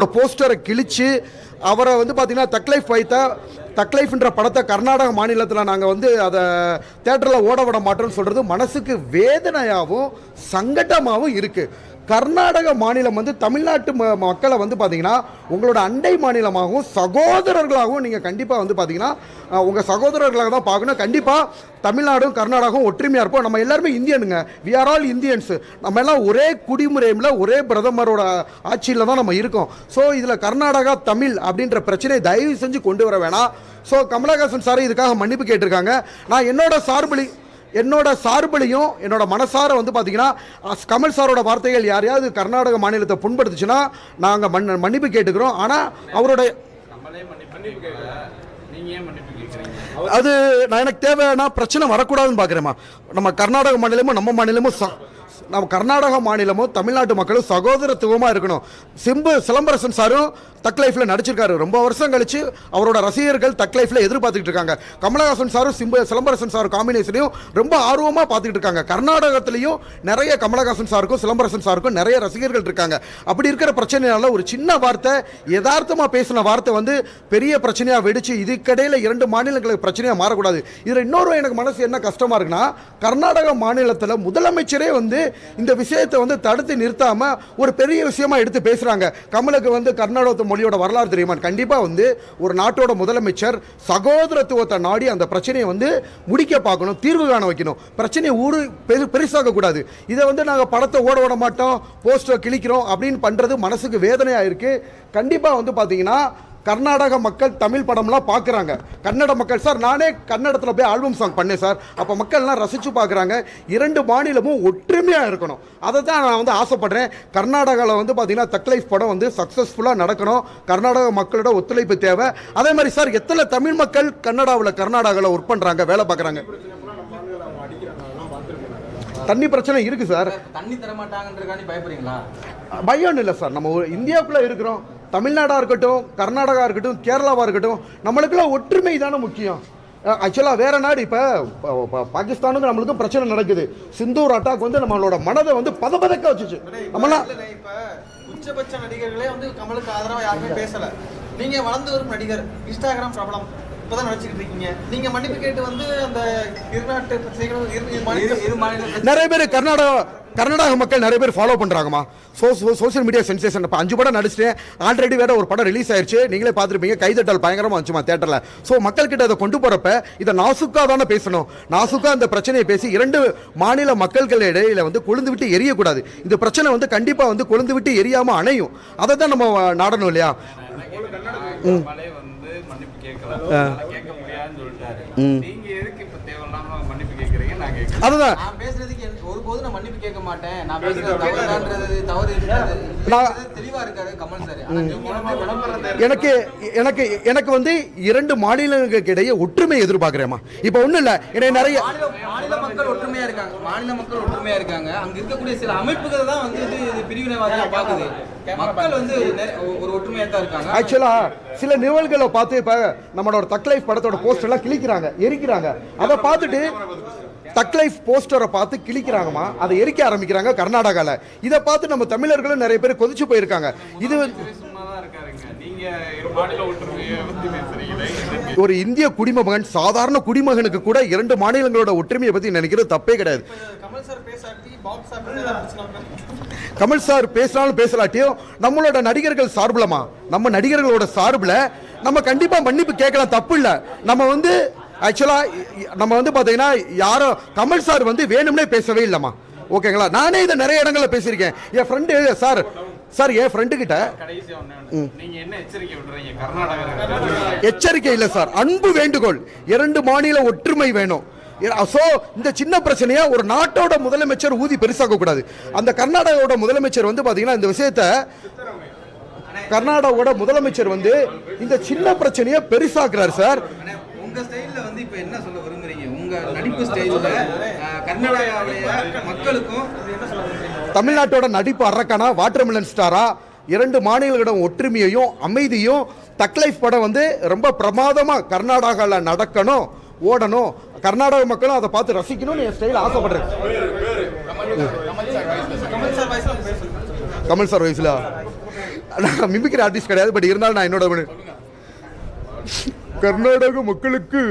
போஸ்டரை கிழிச்சு அவரை வந்து பார்த்தீங்கன்னா தக்லைஃப் வைத்த தக்லைஃப்ன்ற படத்தை கர்நாடக மாநிலத்தில் நாங்கள் வந்து அதை தேட்டரில் ஓட விட மாட்டோம்னு சொல்கிறது மனசுக்கு வேதனையாகவும் சங்கடமாகவும் இருக்குது கர்நாடக மாநிலம் வந்து தமிழ்நாட்டு ம மக்களை வந்து பார்த்தீங்கன்னா உங்களோட அண்டை மாநிலமாகவும் சகோதரர்களாகவும் நீங்கள் கண்டிப்பாக வந்து பார்த்தீங்கன்னா உங்கள் சகோதரர்களாக தான் பார்க்கணும். கண்டிப்பாக தமிழ்நாடும் கர்நாடகாவும் ஒற்றுமையாக இருப்போம். நம்ம எல்லாருமே இந்தியனுங்க. வி ஆர் ஆல் இந்தியன்ஸ் நம்ம எல்லாம் ஒரே குடிமுறையில் ஒரே பிரதமரோட ஆட்சியில் தான் நம்ம இருக்கோம். ஸோ இதில் கர்நாடகா தமிழ் அப்படின்ற பிரச்சனையை தயவு செஞ்சு கொண்டு வர வேணாம். ஸோ கமலஹாசன் சார் இதுக்காக மன்னிப்பு கேட்டிருக்காங்க. நான் என்னோட சார்பலி என்னோட சார்புலையும் என்னோட மனசார வந்து பார்த்தீங்கன்னா கமல் சாரோட வார்த்தைகள் யாரையாவது கர்நாடக மாநிலத்தை புண்படுத்துச்சுன்னா நாங்கள் மன் மன்னிப்பு கேட்டுக்கிறோம். ஆனால் அவரோட நம்மளே மன்னிப்பு கேட்கல. நீங்க ஏன் மன்னிப்பு கேட்குறீங்க? அது நான் எனக்கு தேவைன்னா பிரச்சனை வரக்கூடாதுன்னு பார்க்குறேம்மா நம்ம கர்நாடக மாநிலமும் நம்ம மாநிலமும் நம்ம கர்நாடக மாநிலமும் தமிழ்நாட்டு மக்களும் சகோதரத்துவமாக இருக்கணும். சிம்பு சிலம்பரசன் சாரும் தக் லைஃப்பில் நடிச்சிருக்காரு. ரொம்ப வருஷம் கழிச்சு அவரோட ரசிகர்கள் தக் லைஃப்பில் எதிர்பார்த்துக்கிட்டு இருக்காங்க. கமலஹாசன் சாரும் சிம்பு சிலம்பரசன் சார் காம்பினேஷனையும் ரொம்ப ஆர்வமாக பார்த்துக்கிட்டு இருக்காங்க. கர்நாடகத்திலையும் நிறைய கமலஹாசன் சாருக்கும் சிலம்பரசன் சாருக்கும் நிறைய ரசிகர்கள் இருக்காங்க. அப்படி இருக்கிற பிரச்சனையால ஒரு சின்ன வார்த்தை யதார்த்தமாக பேசின வார்த்தை வந்து பெரிய பிரச்சனையாக வெடிச்சு இதுக்கிடையில் இரண்டு மாநிலங்களுக்கு பிரச்சனையாக மாறக்கூடாது. இதில் இன்னொரு எனக்கு மனசு என்ன கஷ்டமாக இருக்குன்னா கர்நாடக மாநிலத்தில் முதலமைச்சரே வந்து இந்த விஷயத்தை வந்து தடுத்து நிறுத்தாம ஒரு பெரிய விஷயமா எடுத்து பேசுறாங்க. கமலுக்கு வந்து கர்நாடக மொழியோட வரலாறு தெரியுமா? கண்டிப்பா வந்து ஒரு நாட்டோட முதலமைச்சர் சகோதரத்துவத்தை நாடி அந்த பிரச்சனையை வந்து முடிக்க பார்க்கணும் தீர்வு காண வைக்கணும். பிரச்சனையை ஊடு பெரு பெருசாக கூடாது. இதை வந்து நாங்கள் படத்தை ஓட விட மாட்டோம் போஸ்டர் கிழிக்கிறோம் அப்படின்னு பண்றது மனசுக்கு வேதனையா இருக்கு. கண்டிப்பா வந்து பாத்தீங்கன்னா கர்நாடக மக்கள் தமிழ் படம்லாம் பார்க்குறாங்க. கன்னட மக்கள் சார் நானே கன்னடத்தில் போய் ஆல்பம் சாங் பண்ணேன் சார். அப்போ மக்கள்லாம் ரசித்து பார்க்குறாங்க. இரண்டு மாநிலமும் ஒற்றுமையாக இருக்கணும். அதை தான் நான் வந்து ஆசைப்படுறேன். கர்நாடகாவில் வந்து பார்த்தீங்கன்னா தக்லைஃப் படம் வந்து சக்ஸஸ்ஃபுல்லாக நடக்கணும். கர்நாடக மக்களோட ஒத்துழைப்பு தேவை. அதே மாதிரி சார் எத்தனை தமிழ் மக்கள் கன்னடாவில் கர்நாடகாவில் ஒர்க் பண்ணுறாங்க வேலை பார்க்குறாங்க? தண்ணி பிரச்சனை இருக்குது சார். தண்ணி தர மாட்டாங்கன்றதுக்காண்டி பயப்படுறீங்களா? பயம் இல்லை சார். நம்ம இந்தியாவுக்குள்ளே இருக்கிறோம். தமிழ்நாடாக இருக்கட்டும் கர்நாடகா இருக்கட்டும் கேரளாவாக இருக்கட்டும் நம்மளுக்கெல்லாம் ஒற்றுமை தானே முக்கியம் ஆக்சுவலாக வேற நாடு இப்போ பாகிஸ்தானுக்கும் நம்மளுக்கும் பிரச்சனை நடக்குது சிந்தூர் அட்டாக் வந்து நம்மளோட மனதை வந்து பதபதக்க வச்சுச்சு நம்மளாம் உச்சபட்ச நடிகர்களே வந்து கமலுக்கு ஆதரவா யாருமே பேசல நீங்க வளர்ந்து வரும் நடிகர் இன்ஸ்டாகிராம் பிரபலம் இப்பதான் நடிச்சுக்கிட்டு இருக்கீங்க நீங்க மன்னிப்பு கேட்டு வந்து அந்த இருநாட்டு நிறைய பேர் கர்நாடகா கர்நாடக மக்கள் நிறைய பேர் ஃபாலோ பண்ணுறாங்கம்மா சோ சோஷியல் மீடியா சென்சேஷன் இப்போ அஞ்சு படம் நடிச்சிட்டேன். ஆல்ரெடி வேற ஒரு படம் ரிலீஸ் ஆயிருச்சு. நீங்களே பார்த்துருப்பீங்க கைதட்டல் பயங்கரமாக வந்துச்சுமா தேட்டரில் ஸோ மக்கள்கிட்ட அதை கொண்டு போகிறப்ப இதை நாசுக்கா தானே பேசணும். நாசுக்கா அந்த பிரச்சனையை பேசி இரண்டு மாநில மக்கள்கள் இடையில வந்து கொழுந்து விட்டு எரியக்கூடாது. இந்த பிரச்சனை வந்து கண்டிப்பாக வந்து கொழுந்து விட்டு எரியாமல் அணையும். அதை தான் நம்ம நாடணும் இல்லையா? நம்மளே வந்து மன்னிப்பு கேட்கல அதனால கேட்க முடியாதுன்னு சொல்லிட்டாரு நீங்க எதுக்கு இப்ப தேவையில்லாம மன்னிப்பு கேட்கறீங்க நான் கேட்கறேன் அதுதான். ஒருபோதும் நான் மன்னிப்பு கேட்க மாட்டேன். நான் பேசுறது தவறுதான்றது தவறு தெளிவா இருக்காரு கமல் சார். எனக்கு எனக்கு எனக்கு வந்து இரண்டு மாநிலங்களுக்கு இடையே ஒற்றுமை எதிர்பார்க்குறேம்மா. இப்போ ஒன்றும் இல்லை. எனக்கு நிறைய மாநில மக்கள் ஒற்றுமையா இருக்காங்க. மாநில மக்கள் ஒற்றுமையா இருக்காங்க. அங்க இருக்கக்கூடிய சில அமைப்புகள் தான் வந்து பிரிவினைவாதியா பாக்குது. மக்கள் வந்து ஒரு ஒற்றுமையா தான் இருக்காங்க. ஆக்சுவலா சில நிகழ்வுகளை பார்த்து இப்போ நம்மளோட தக் லைஃப் படத்தோட போஸ்டர் எல்லாம் கிழிக்கிறாங்க எரிக்கிறாங்க. அதை பார்த்துட்டு தக் லைஃப் போஸ்டரை பார்த்து கிழிக்கிறாங்கம்மா. அதை எரிக்க ஆரம்பிக்கிறாங்க கர்நாடகால. இதை பார்த்து நம்ம தமிழர்களும் நிறைய பேர் கொதிச்சு போயிருக்காங்க. இது? ஒரு இந்திய குடிமகன் சாதாரண குடிமகனுக்கு கூட இரண்டு மாநிலங்களோட ஒற்றுமையை பத்தி நினைக்கிறது தப்பே கிடையாது. கமல் சார் பேசாட்டி பாக்ஸ் ஆஃபீஸ் பிரச்சனை கமல் சார் பேசினாலும் பேசலாட்டியும் நம்மளோட நடிகர்கள் சார்புலமா நம்ம நடிகர்களோட சார்பில் நம்ம கண்டிப்பா மன்னிப்பு கேட்கலாம் தப்பு இல்லை. நம்ம வந்து ஆக்சுவலாக நம்ம வந்து பார்த்தீங்கன்னா யாரோ கமல் சார் வந்து வேணும்னே பேசவே இல்லைம்மா. ஓகேங்களா? நானே இதை நிறைய இடங்களில் பேசியிருக்கேன். என் ஃப்ரெண்டு சார் சார் என் ஃப்ரெண்டு கிட்ட எச்சரிக்கை இல்லை சார். அன்பு வேண்டுகோள். இரண்டு மாநில ஒற்றுமை வேணும். ஸோ இந்த சின்ன பிரச்சனையை ஒரு நாட்டோட முதலமைச்சர் ஊதி பெருசாக்க கூடாது. அந்த கர்நாடகாவோட முதலமைச்சர் வந்து பாத்தீங்கன்னா இந்த விஷயத்த கர்நாடகாவோட முதலமைச்சர் வந்து இந்த சின்ன பிரச்சனையை பெருசாக்குறாரு சார். உங்க ஸ்டைல்ல வந்து இப்ப என்ன சொல்ல விரும்புறீங்க? உங்க நடிப்பு ஸ்டைல்ல கர்நாடகாவுடைய மக்களுக்கும் என்ன சொல்ல விரும்புறீங்க? தமிழ்நாட்டோட நடிப்பு அரக்கனா வாட்டர்மெலன் ஸ்டாரா இரண்டு மாநிலங்களோட ஒற்றுமையையும் அமைதியும் தக்லைஃப் படம் வந்து ரொம்ப பிரமாதமா கர்நாடகாவில் நடக்கணும் ஓடணும். கர்நாடக மக்களும் அதை பார்த்து ரசிக்கணும்னு என் ஸ்டைல் ஆசைப்படுறேன். கமல் சார் வயசுல நான் மிமிக்கிற ஆர்டிஸ்ட் கிடையாது பட் இருந்தாலும் நான் என்னோட கர்நாடக மக்களுக்கு